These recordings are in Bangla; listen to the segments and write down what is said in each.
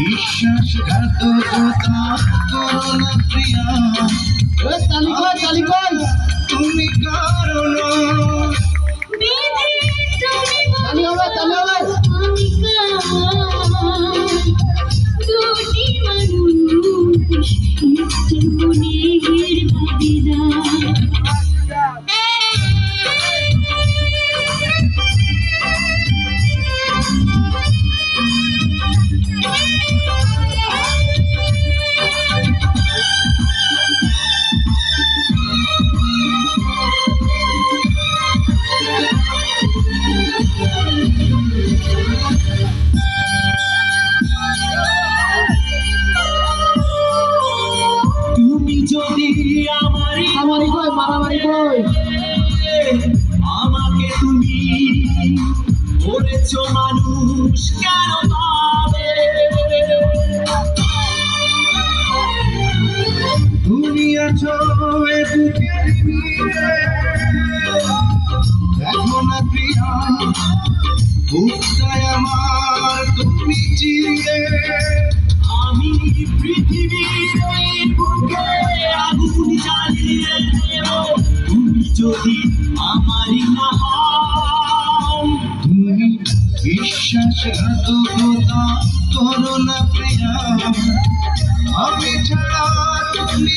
বিশ্বাসঘাতকতা করো না প্রিয়া তুমি কারণ মারামারি কই আমাকে তুমি করেছ মানুষ, কেন তবে তুমি আছো দেখো না প্রিয়া বুকটায় আমার তুমি চিরে। আমি পৃথিবীর বুকে যদি আমারই না তুমি বিশ্বাসঘাতকতা করো না প্রিয়া। আমি ছাড়া তুমি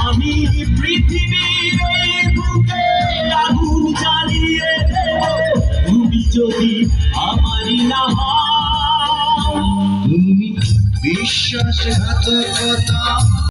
আমি পৃথিবীর এই বুকে আগুন জ্বালিয়ে দেব। বিশ্বাসঘাতকতা